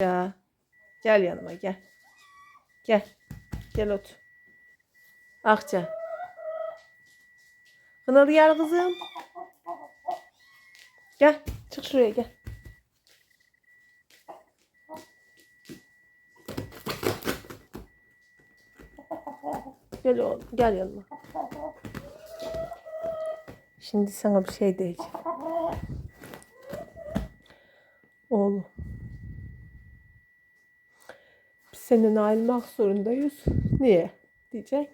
Ya. Gel yanıma gel. Gel. Gel otur. Akça. Kınalı gel kızım. Gel. Çık şuraya gel. Gel oğlum. Gel yanıma. Şimdi sana bir şey diyeceğim. Oğlum. Senin ayrılmak zorundayız. Niye? Diyecek.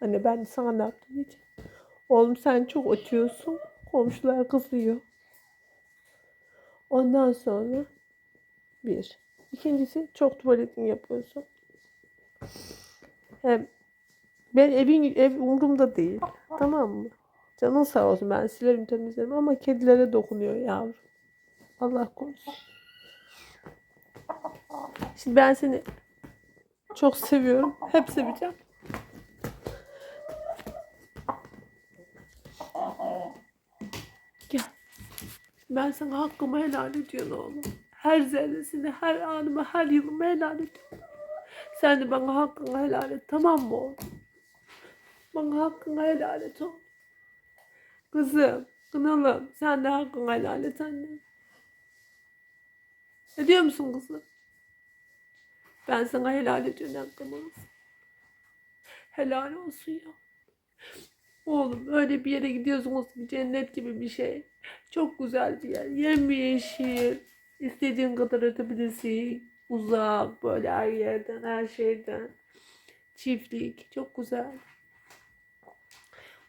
Hani ben sana ne yaptım diyecek. Oğlum sen çok ötüyorsun. Komşular kızıyor. Ondan sonra bir. İkincisi çok tuvaletini yapıyorsun. Hem ben evin ev umurumda değil. Tamam mı? Canın sağ olsun ben silerim temizlerim ama kedilere dokunuyor yavrum. Allah korusun. Şimdi ben seni çok seviyorum. Hep seveceğim. Gel. Ben sana hakkımı helal ediyorum oğlum. Her zerresini, her anımı, her yılımı helal ediyorum. Sen de bana hakkını helal et. Tamam mı oğlum? Bana hakkını helal et oğlum. Kızım, kınalım. Sen de hakkını helal et annem. Ediyor musun kızım? Ben sana helal ediyorum hakkımı. Helal olsun ya. Oğlum öyle bir yere gidiyorsunuz ki cennet gibi bir şey. Çok güzel bir yer. Yemyeşil. İstediğin kadar ötebilirsin. Uzak böyle her yerden, her şeyden. Çiftlik. Çok güzel.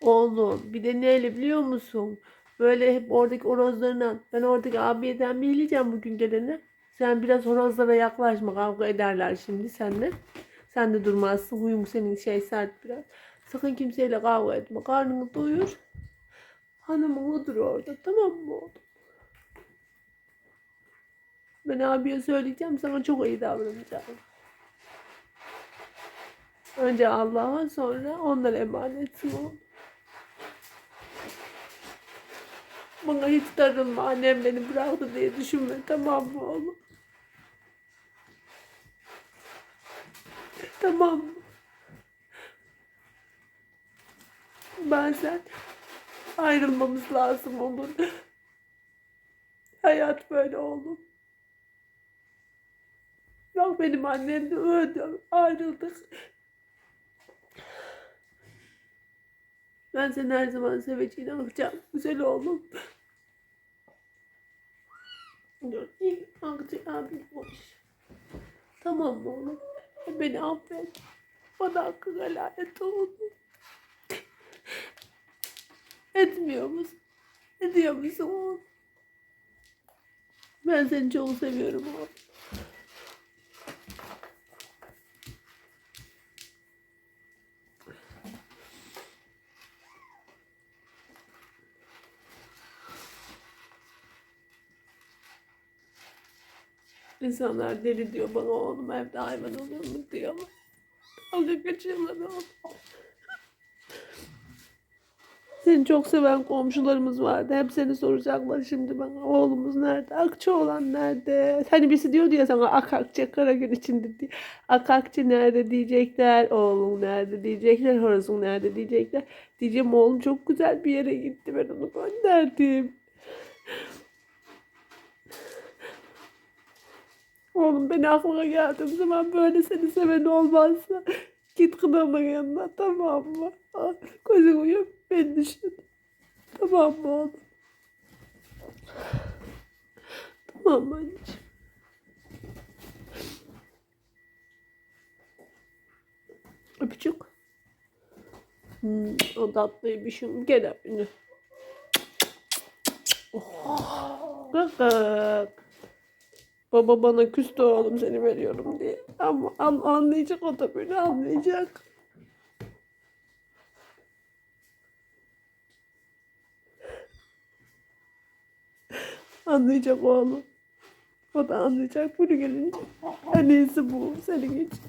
Oğlum bir de neyle biliyor musun? Böyle hep oradaki horozlarla ben oradaki abiyeden bileceğim bugün gelene. Sen biraz horozlara yaklaşma kavga ederler şimdi seninle. Sen de durmazsın. Huyum senin şey sert biraz. Sakın kimseyle kavga etme. Karnını doyur. Hanımın odur orada. Tamam mı oğlum? Ben abiye söyleyeceğim. Sana çok iyi davranacağım. Önce Allah'a sonra onlara emanetsin oğlum. Bana hiç darılma. Annem beni bıraktı diye düşünme. Tamam mı oğlum? Tamam? Bazen ayrılmamız lazım olur. Hayat böyle oğlum. Bak benim annem de öldü. Ayrıldık. Ben seni her zaman seveceğine bakacağım. Güzel oğlum. Dur. İyi. Akçı abi boş. Tamam oğlum? Beni affet. Bana hakkı helal et oğlum. Etmiyor musun? Ediyor musun oğlum? Ben seni çok seviyorum oğlum. İnsanlar deli diyor bana oğlum evde hayvan olur mu diyorlar. Dalga geçiyorlar oğlum. Seni çok seven komşularımız vardı. Hep seni soracaklar şimdi bana. Oğlumuz nerede? Akçaoğlan nerede? Hani birisi diyordu ya sana Akakçı Karagül içinde diye. Akakçı nerede diyecekler. Oğlum nerede diyecekler. Horozun nerede diyecekler. Diyeceğim oğlum çok güzel bir yere gitti. Ben onu gönderdim. Oğlum beni aklıma geldiğim zaman böyle seni seven olmazsa git kınamın yanına tamam mı? Gözün uyup beni düşün. Tamam mı oğlum? Tamam anneciğim? Öpücük. Hmm, o tatlıymışım. Gel öpünü. Oh. Gıgık. Baba bana küstü oğlum seni veriyorum diye. Ama an- anlayacak o da beni anlayacak. Anlayacak oğlum. O da anlayacak bunu gelince. En iyisi bu senin için.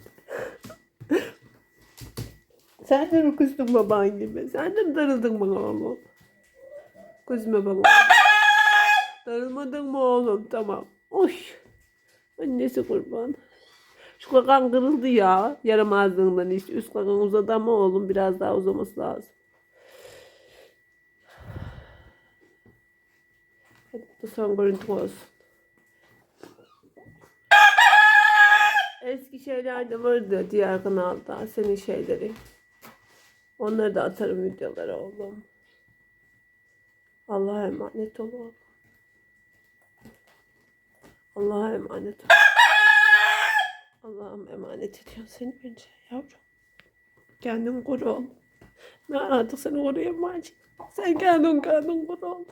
Sen de mi küstün baban gibi? Sen de mi darıldın bana oğlum? Kızma bana. Darılmadın mı oğlum? Tamam. Oy. Annesi kurban. Şu kakan kırıldı ya. Yaramazlığından işte. Üst kakan uzadı ama oğlum biraz daha uzaması lazım. Hadi bu son görüntü olsun. Eski şeyler de vardı diğer kanalda. Senin şeyleri. Onları da atarım videolara oğlum. Allah'a emanet ol oğlum. Allah'a emanet ol. Allah'ım emanet ediyor seni bence yavrum. Kendini koru oğlum. Ben artık seni koruyamayacağım. Sen kendin kendin koru oğlum.